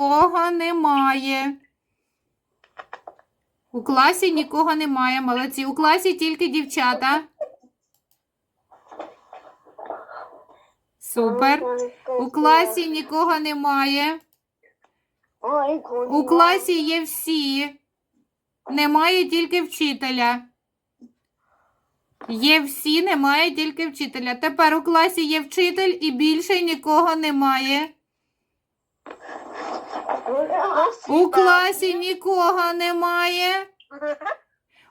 Нікого немає. У класі нікого немає, молодці. У класі тільки дівчата. Супер. У класі нікого немає. У класі є всі. Немає тільки вчителя. Є всі, немає тільки вчителя. Тепер у класі є вчитель і більше нікого немає. У класі нікого немає.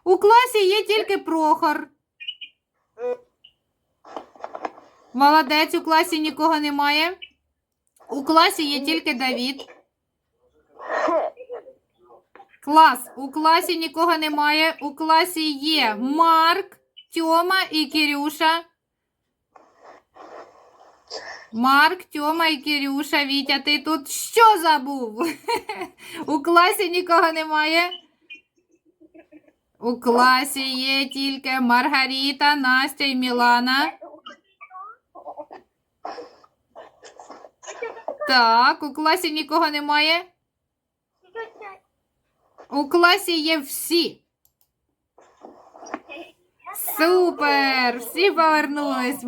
У класі є тільки Прохор. Молодець, у класі нікого немає. У класі є тільки Давід. Клас. У класі нікого немає. У класі є Марк, Тьома і Кирюша. Марк, Тьома і Кирюша. Вітя, ти тут що забув? У класі нікого немає. У класі є тільки Маргарита, Настя і Мілана. Так, у класі нікого немає. У класі є всі. Супер! Всі повернулись.